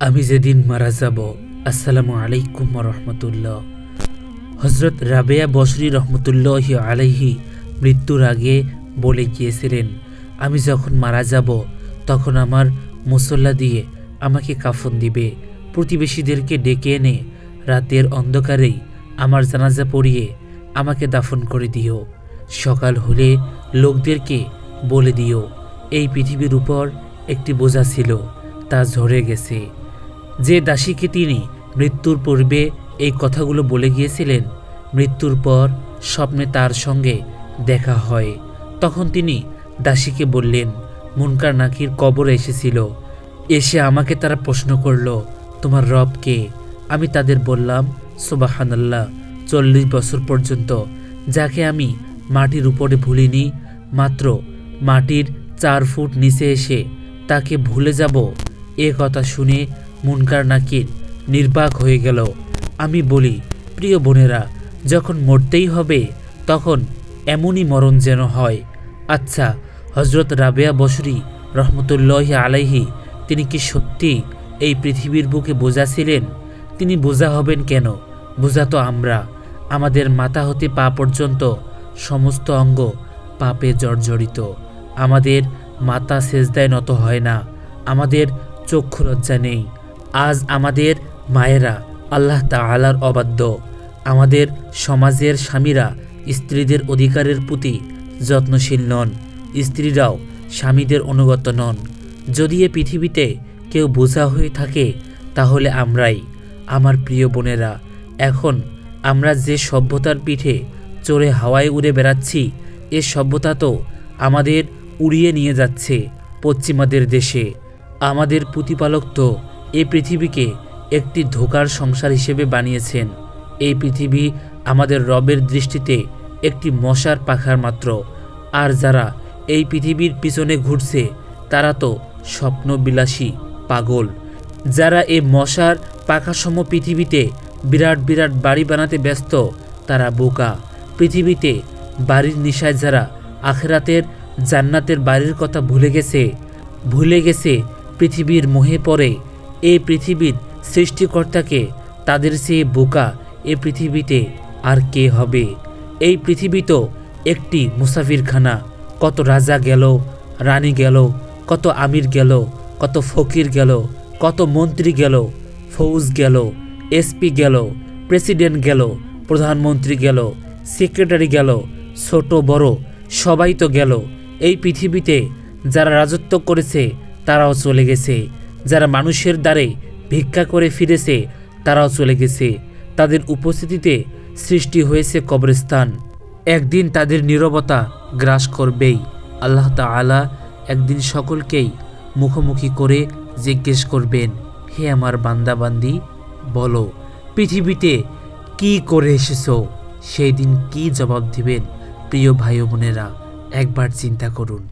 আমি যেদিন মারা যাব, আসসালামু আলাইকুম রহমতুল্লাহ। হজরত রাবেয়া বসরি রহমতুল্লাহ আলাইহি মৃত্যুর আগে বলে গিয়েছিলেন, আমি যখন মারা যাব, তখন আমার মুসল্লা দিয়ে আমাকে কাফন দিবে। প্রতিবেশীদেরকে ডেকে এনে রাতের অন্ধকারেই আমার জানাজা পড়িয়ে আমাকে দাফন করে দিও। সকাল হলে লোকদেরকে বলে দিও, এই পৃথিবীর উপর একটি বোঝা ছিল, তা ঝরে গেছে। যে দাসীকে তিনি মৃত্যুর পূর্বে এই কথাগুলো বলে গিয়েছিলেন, মৃত্যুর পর স্বপ্নে তার সঙ্গে দেখা হয়। তখন তিনি দাসীকে বললেন, মুনকার নাকির কবরে এসেছিল। এসে আমাকে তারা প্রশ্ন করল, তোমার রব কে? আমি তাদের বললাম, সুবাহানাল্লাহ, চল্লিশ বছর পর্যন্ত যাকে আমি মাটির উপরে ভুলিনি, মাত্র মাটির চার ফুট নিচে এসে তাকে ভুলে যাব। এ কথা শুনে মুনকার নাকির নির্বাক হয়ে গেল। আমি বলি, প্রিয় বোনেরা, যখন মরতেই হবে, তখন এমনই মরণ যেন হয়। আচ্ছা হজরত রাবেয়া বসরি রহমতুল্লাহ আলাইহি, তিনি কি সত্যি এই পৃথিবীর বুকে বোঝা ছিলেন? তিনি বোঝা হবেন কেন? বোঝা তো আমরা। আমাদের মাথা হতে পা পর্যন্ত সমস্ত অঙ্গ পাপে জর্জরিত। আমাদের মাথা সেজদায় নত হয় না। আমাদের চক্ষু লজ্জা নেই। আজ আমাদের মায়েরা আল্লাহ তাআলার অবাধ্য। আমাদের সমাজের স্বামীরা স্ত্রীদের অধিকারের প্রতি যত্নশীল নন, স্ত্রীরাও স্বামীদের অনুগত নন। যদি এ পৃথিবীতে কেউ বোঝা হয়ে থাকে, তাহলে আমরাই, আমার প্রিয় বোনেরা। এখন আমরা যে সভ্যতার পিঠে চড়ে হাওয়ায় উড়ে বেড়াচ্ছি, এ সভ্যতা তো আমাদের উড়িয়ে নিয়ে যাচ্ছে পশ্চিমাদের দেশে। আমাদের প্রতিপালক তো এই পৃথিবীকে একটি ধোকার সংসার হিসেবে বানিয়েছেন। এই পৃথিবী আমাদের রবের দৃষ্টিতে একটি মশার পাখার মাত্র। আর যারা এই পৃথিবীর পিছনে ঘুরছে, তারা তো স্বপ্নবিলাসী পাগল। যারা এই মশার পাখাসম পৃথিবীতে বিরাট বিরাট বাড়ি বানাতে ব্যস্ত, তারা বোকা। পৃথিবীতে বাড়ির নিশায় যারা আখেরাতের জান্নাতের বাড়ির কথা ভুলে গেছে ভুলে গেছে পৃথিবীর মোহে পড়ে এই পৃথিবীর সৃষ্টিকর্তাকে, তাদের সে বোকা এ পৃথিবীতে আর কে হবে? এই পৃথিবী তো একটি মুসাফিরখানা। কত রাজা গেল, রানী গেল, কত আমির গেল, কত ফকির গেল, কত মন্ত্রী গেল, ফৌজ গেল এসপি গেল, প্রেসিডেন্ট গেল, প্রধানমন্ত্রী গেল, সেক্রেটারি গেল, ছোট, বড়, সবাই তো গেল। এই পৃথিবীতে যারা রাজত্ব করেছে, তারাও চলে গেছে। যারা মানুষের দ্বারে ভিক্ষা করে ফিরেছে, তারাও চলে গেছে। তাদের উপস্থিতিতে সৃষ্টি হয়েছে কবরস্থান। একদিন তাদের নীরবতা গ্রাস করবেই। আল্লাহ তাআলা একদিন সকলকেই মুখোমুখি করে জিজ্ঞেস করবেন, হে আমার বান্দাবান্দি, বলো, পৃথিবীতে কি করে এসেছ? সেই দিন কি জবাব দিবেন, প্রিয় ভাই বোনেরা, একবার চিন্তা করুন।